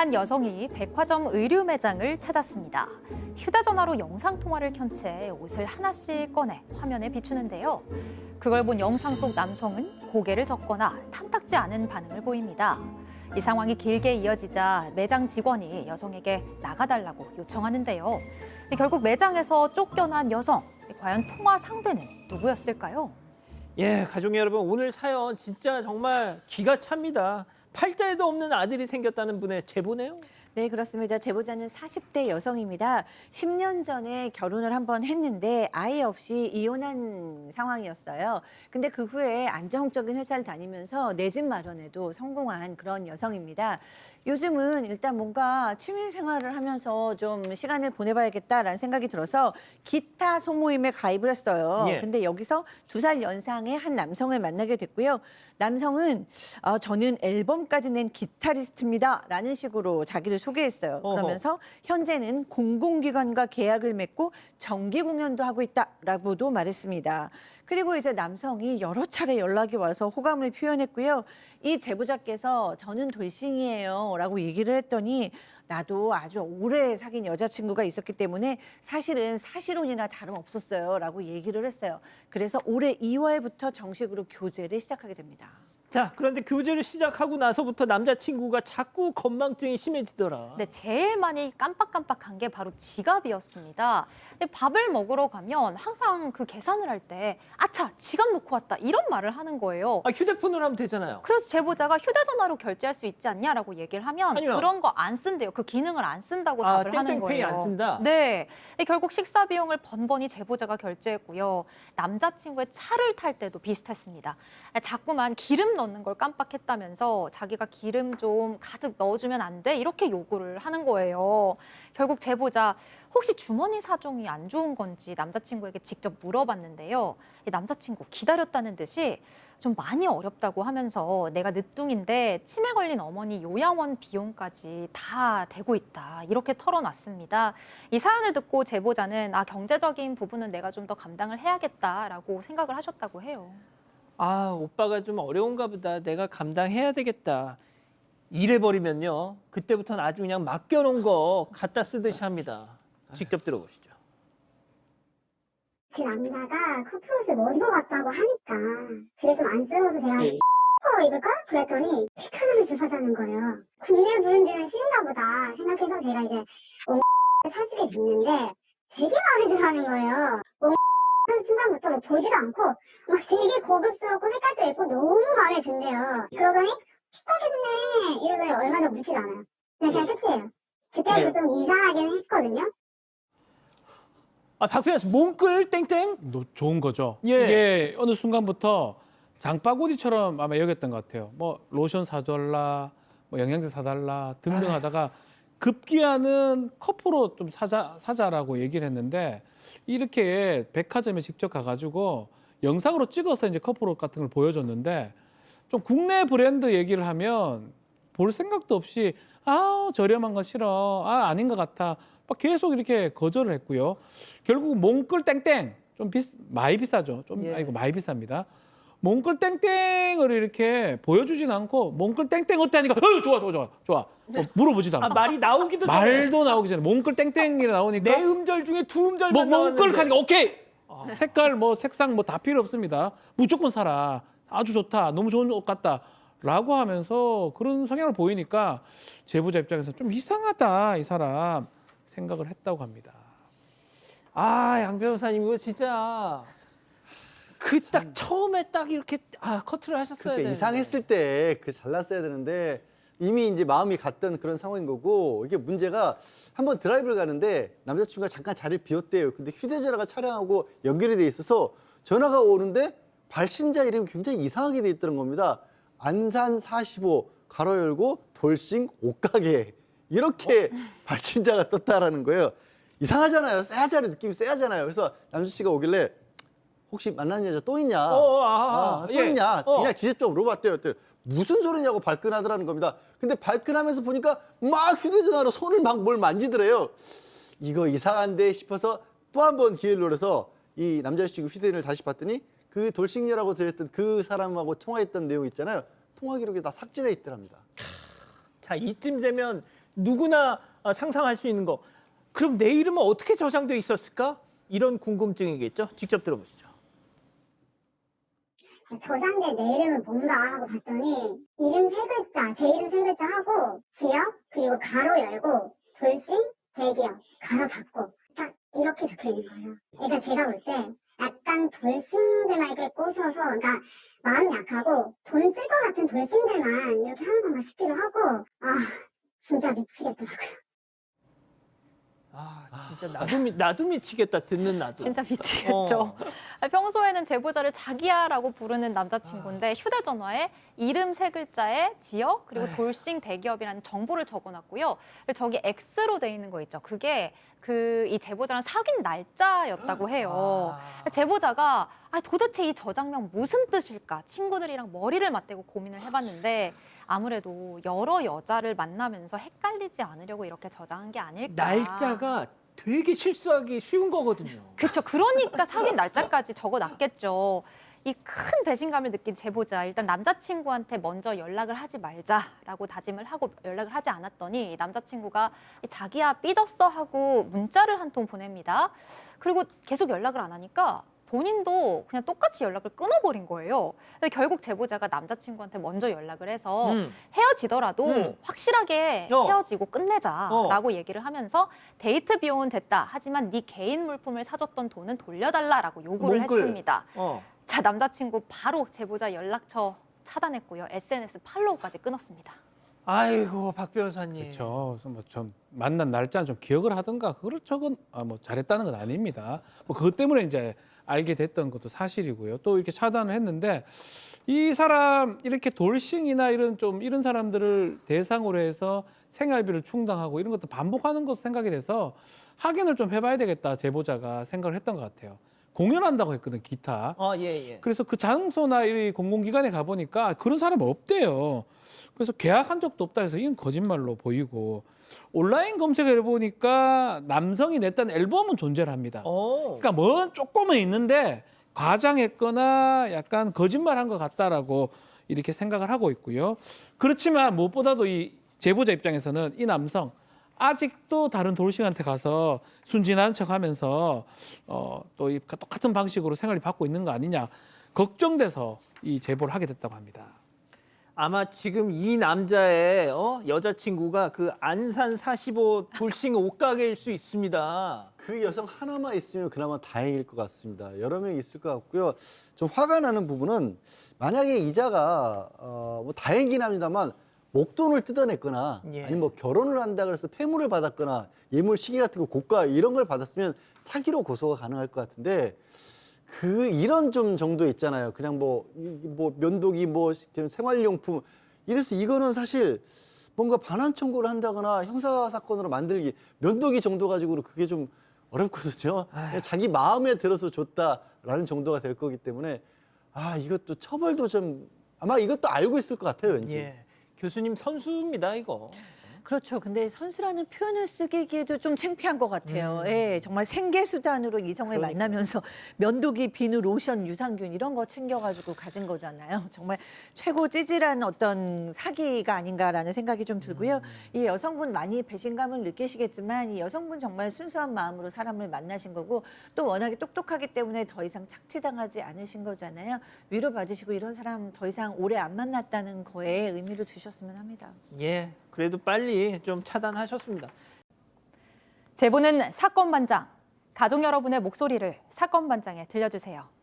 한 여성이 백화점 의류 매장을 찾았습니다. 휴대전화로 영상 통화를 켠 채 옷을 하나씩 꺼내 화면에 비추는데요. 그걸 본 영상 속 남성은 고개를 젓거나 탐탁지 않은 반응을 보입니다. 이 상황이 길게 이어지자 매장 직원이 여성에게 나가달라고 요청하는데요. 결국 매장에서 쫓겨난 여성, 과연 통화 상대는 누구였을까요? 예, 가족 여러분 오늘 사연 진짜 정말 기가 찹니다. 팔자에도 없는 아들이 생겼다는 분의 제보네요. 네, 그렇습니다. 제보자는 40대 여성입니다. 10년 전에 결혼을 한번 했는데 아이 없이 이혼한 상황이었어요. 근데 그 후에 안정적인 회사를 다니면서 내 집 마련에도 성공한 그런 여성입니다. 요즘은 일단 뭔가 취미 생활을 하면서 좀 시간을 보내봐야겠다라는 생각이 들어서 기타 소모임에 가입을 했어요. 예. 근데 여기서 두 살 연상의 한 남성을 만나게 됐고요. 남성은 어, 저는 앨범까지 낸 기타리스트입니다라는 식으로 자기를 소개했어요. 어허. 그러면서 현재는 공공기관과 계약을 맺고 정기 공연도 하고 있다라고도 말했습니다. 그리고 이제 남성이 여러 차례 연락이 와서 호감을 표현했고요. 이 제보자께서 저는 돌싱이에요 라고 얘기를 했더니 나도 아주 오래 사귄 여자친구가 있었기 때문에 사실은 사실혼이나 다름없었어요 라고 얘기를 했어요. 그래서 올해 2월부터 정식으로 교제를 시작하게 됩니다. 자, 그런데 교제를 시작하고 나서부터 남자친구가 자꾸 건망증이 심해지더라. 네, 제일 많이 깜빡깜빡한 게 바로 지갑이었습니다. 근데 밥을 먹으러 가면 항상 그 계산을 할 때 아차 지갑 놓고 왔다 이런 말을 하는 거예요. 아, 휴대폰으로 하면 되잖아요. 그래서 제보자가 휴대전화로 결제할 수 있지 않냐라고 얘기를 하면 아니요. 그런 거 안 쓴대요. 그 기능을 안 쓴다고 아, 답을 하는 땡땡페이 거예요. 안 쓴다? 네. 결국 식사 비용을 번번이 제보자가 결제했고요. 남자친구의 차를 탈 때도 비슷했습니다. 자꾸만 기름 넣는 걸 깜빡했다면서 자기가 기름 좀 가득 넣어주면 안 돼? 이렇게 요구를 하는 거예요. 결국 제보자 혹시 주머니 사정이 안 좋은 건지 남자친구에게 직접 물어봤는데요. 이 남자친구 기다렸다는 듯이 좀 많이 어렵다고 하면서 내가 늦둥인데 치매 걸린 어머니 요양원 비용까지 다 대고 있다 이렇게 털어놨습니다. 이 사연을 듣고 제보자는 아 경제적인 부분은 내가 좀 더 감당을 해야겠다라고 생각을 하셨다고 해요. 아, 오빠가 좀 어려운가 보다. 내가 감당해야 되겠다. 이래 버리면요. 그때부터는 아주 그냥 맡겨놓은 거 갖다 쓰듯이 합니다. 직접 들어보시죠. 그 남자가 커플옷을 못 입어봤다고 하니까 그게 좀 안쓰러워서 제가 예. 거 입을까? 그랬더니 백화점에서 사자는 거예요. 국내 브랜드는 싫은가 보다 생각해서 제가 이제 옹 사주게 됐는데 되게 마음에 들어 하는 거예요. 옹 순간부터 뭐 보지도 않고 막 되게 고급스럽고 색깔도 예쁘고 너무 마음에 든대요. 그러더니 비싸겠네 이러더니 얼마 전 묻지도 않아요. 그냥, 그냥 끝이에요. 그때부터 네. 좀 이상하긴 했거든요. 아, 씨, 몸끌 땡땡? 노- 좋은 거죠. 예. 이게 어느 순간부터 장바구니처럼 아마 여겼던 것 같아요. 뭐 로션 사달라, 뭐 영양제 사달라 등등 하다가 급기야는 커프로 좀 사자 사자라고 얘기를 했는데 이렇게 백화점에 직접 가가지고 영상으로 찍어서 이제 커프로 같은 걸 보여줬는데 좀 국내 브랜드 얘기를 하면 볼 생각도 없이 아 저렴한 거 싫어 아 아닌 것 같아 막 계속 이렇게 거절을 했고요. 결국 몽끌 땡땡 좀 비싸 많이 비싸죠. 좀 예. 아이고 많이 비쌉니다. 몽끌 땡땡을 이렇게 보여주진 않고 몽끌 땡땡 어때 하니까 어, 좋아 좋아 좋아 좋아. 뭐 물어보지도 아, 않고. 말이 나오기도 전에. 말도 나오기 전에. 몽끌 땡땡이 나오니까 네 음절 중에 두 음절만 뭐 나왔는데. 몽끌 하니까 오케이! 색깔 뭐 색상 뭐 다 필요 없습니다. 무조건 사라. 아주 좋다. 너무 좋은 옷 같다. 라고 하면서 그런 성향을 보이니까 제보자 입장에서 좀 이상하다 이 사람 생각을 했다고 합니다 아, 양 변호사님 이거 진짜 그 딱 처음에 딱 이렇게 아 커트를 하셨어야 되는데. 이상했을 때 그 잘났어야 되는데 이미 이제 마음이 갔던 그런 상황인 거고 이게 문제가 한번 드라이브를 가는데 남자친구가 잠깐 자리를 비웠대요. 근데 휴대전화가 차량하고 연결이 돼 있어서 전화가 오는데 발신자 이름이 굉장히 이상하게 돼 있다는 겁니다. 안산 45 가로 열고 돌싱 옷가게 이렇게 발신자가 떴다라는 거예요. 이상하잖아요. 쎄하잖아요. 느낌이 쎄하잖아요. 그래서 남주 씨가 오길래 혹시 만나는 여자 또 있냐? 어, 아, 아, 아, 또 예. 있냐? 어. 그냥 직접적으로 물어봤대요. 그랬더니 무슨 소리냐고 발끈하더라는 겁니다. 근데 발끈하면서 보니까 막 휴대전화로 손을 막 뭘 만지더래요. 이거 이상한데 싶어서 또 한 번 기회를 노려서 이 남자 친구 휴대전화를 다시 봤더니 그 돌싱녀라고 되었던 그 사람하고 통화했던 내용 있잖아요. 통화 기록이 다 삭제돼 있더랍니다. 자 이쯤 되면 누구나 아, 상상할 수 있는 거. 그럼 내 이름은 어떻게 저장돼 있었을까? 이런 궁금증이겠죠. 직접 들어보시죠. 저장된 내 이름은 뭔가 하고 봤더니 이름 세 글자, 제 이름 세 글자 하고 지역 그리고 가로 열고 돌싱 대기업 가로 닫고 딱 이렇게 적혀 있는 거예요. 그러니까 제가 볼 때 약간 돌싱들만 이렇게 꼬셔서 그러니까 마음 약하고 돈 쓸 것 같은 돌싱들만 이렇게 하는 건가 싶기도 하고 아 진짜 미치겠더라고요. 아, 진짜 나도 미, 나도 미치겠다. 듣는 나도. 진짜 미치겠죠. 어. 아니, 평소에는 제보자를 자기야라고 부르는 남자친구인데 휴대전화에 이름 세 글자에 지역 그리고 돌싱 대기업이라는 정보를 적어놨고요. 저기 X로 돼 있는 거 있죠. 그게 그 이 제보자랑 사귄 날짜였다고 해요. 아. 제보자가 아, 도대체 이 저장명 무슨 뜻일까? 친구들이랑 머리를 맞대고 고민을 해봤는데 아무래도 여러 여자를 만나면서 헷갈리지 않으려고 이렇게 저장한 게 아닐까. 날짜가 되게 실수하기 쉬운 거거든요. 그렇죠. 그러니까 사귄 날짜까지 적어놨겠죠. 이 큰 배신감을 느낀 제보자 일단 남자친구한테 먼저 연락을 하지 말자라고 다짐을 하고 연락을 하지 않았더니 남자친구가 자기야 삐졌어 하고 문자를 한 통 보냅니다. 그리고 계속 연락을 안 하니까 본인도 그냥 똑같이 연락을 끊어버린 거예요. 근데 결국 제보자가 남자친구한테 먼저 연락을 해서 음. 헤어지더라도 음. 확실하게 어. 헤어지고 끝내자라고 얘기를 하면서 데이트 비용은 됐다. 하지만 네 개인 물품을 사줬던 돈은 돌려달라라고 요구를 몽글. 했습니다. 어. 자 남자친구 바로 제보자 연락처 차단했고요. SNS 팔로우까지 끊었습니다. 아이고 박 변호사님. 그렇죠. 뭐좀 만난 날짜 좀 기억을 하든가 그걸 적은 아, 뭐 잘했다는 건 아닙니다. 뭐 그것 때문에 이제 알게 됐던 것도 사실이고요. 또 이렇게 차단을 했는데 이 사람 이렇게 돌싱이나 이런 좀 이런 사람들을 대상으로 해서 생활비를 충당하고 이런 것도 반복하는 것도 생각이 돼서 확인을 좀 해봐야 되겠다 제보자가 생각을 했던 것 같아요. 공연한다고 했거든 기타. 어, 예, 예. 그래서 그 장소나 이 공공기관에 가보니까 그런 사람 없대요. 그래서 계약한 적도 없다 해서 이건 거짓말로 보이고 온라인 검색을 해보니까 남성이 냈던 앨범은 존재를 합니다. 어. 그러니까 뭐 조금은 있는데 과장했거나 약간 거짓말한 것 같다라고 이렇게 생각을 하고 있고요. 그렇지만 무엇보다도 이 제보자 입장에서는 이 남성 아직도 다른 돌싱한테 가서 순진한 척하면서 어, 또이 똑같은 방식으로 생활을 받고 있는 거 아니냐 걱정돼서 이 제보를 하게 됐다고 합니다. 아마 지금 이 남자의 어? 여자친구가 그 안산 45 돌싱 옷가게일 수 있습니다. 그 여성 하나만 있으면 그나마 다행일 것 같습니다. 여러 명 있을 것 같고요. 좀 화가 나는 부분은 만약에 이자가 어, 뭐 다행이긴 합니다만 목돈을 뜯어냈거나 예. 아니면 뭐 결혼을 한다 그래서 폐물을 받았거나 예물 시기 같은 거 고가 이런 걸 받았으면 사기로 고소가 가능할 것 같은데 그 이런 좀 정도 있잖아요. 그냥 뭐뭐 면도기 뭐 생활용품 이래서 이거는 사실 뭔가 반환 청구를 한다거나 형사 사건으로 만들기 면도기 정도 가지고는 그게 좀 어렵거든요. 그냥 자기 마음에 들어서 줬다라는 정도가 될 거기 때문에 아 이것도 처벌도 좀 아마 이것도 알고 있을 것 같아요, 왠지. 예. 교수님 선수입니다, 이거. 그렇죠. 근데 선수라는 표현을 쓰기에도 좀 창피한 것 같아요. 예, 정말 생계 수단으로 이성을 음. 그러니까요. 만나면서 면도기, 비누, 로션, 유산균 이런 거 챙겨가지고 가진 거잖아요. 정말 최고 찌질한 어떤 사기가 아닌가라는 생각이 좀 들고요. 음. 이 여성분 많이 배신감을 느끼시겠지만 이 여성분 정말 순수한 마음으로 사람을 만나신 거고 또 워낙에 똑똑하기 때문에 더 이상 착취당하지 않으신 거잖아요. 위로 받으시고 이런 사람 더 이상 오래 안 만났다는 거에 의미를 두셨으면 합니다. 예. 그래도 빨리 좀 차단하셨습니다. 제보는 사건 반장. 가족 여러분의 목소리를 사건 반장에 들려주세요.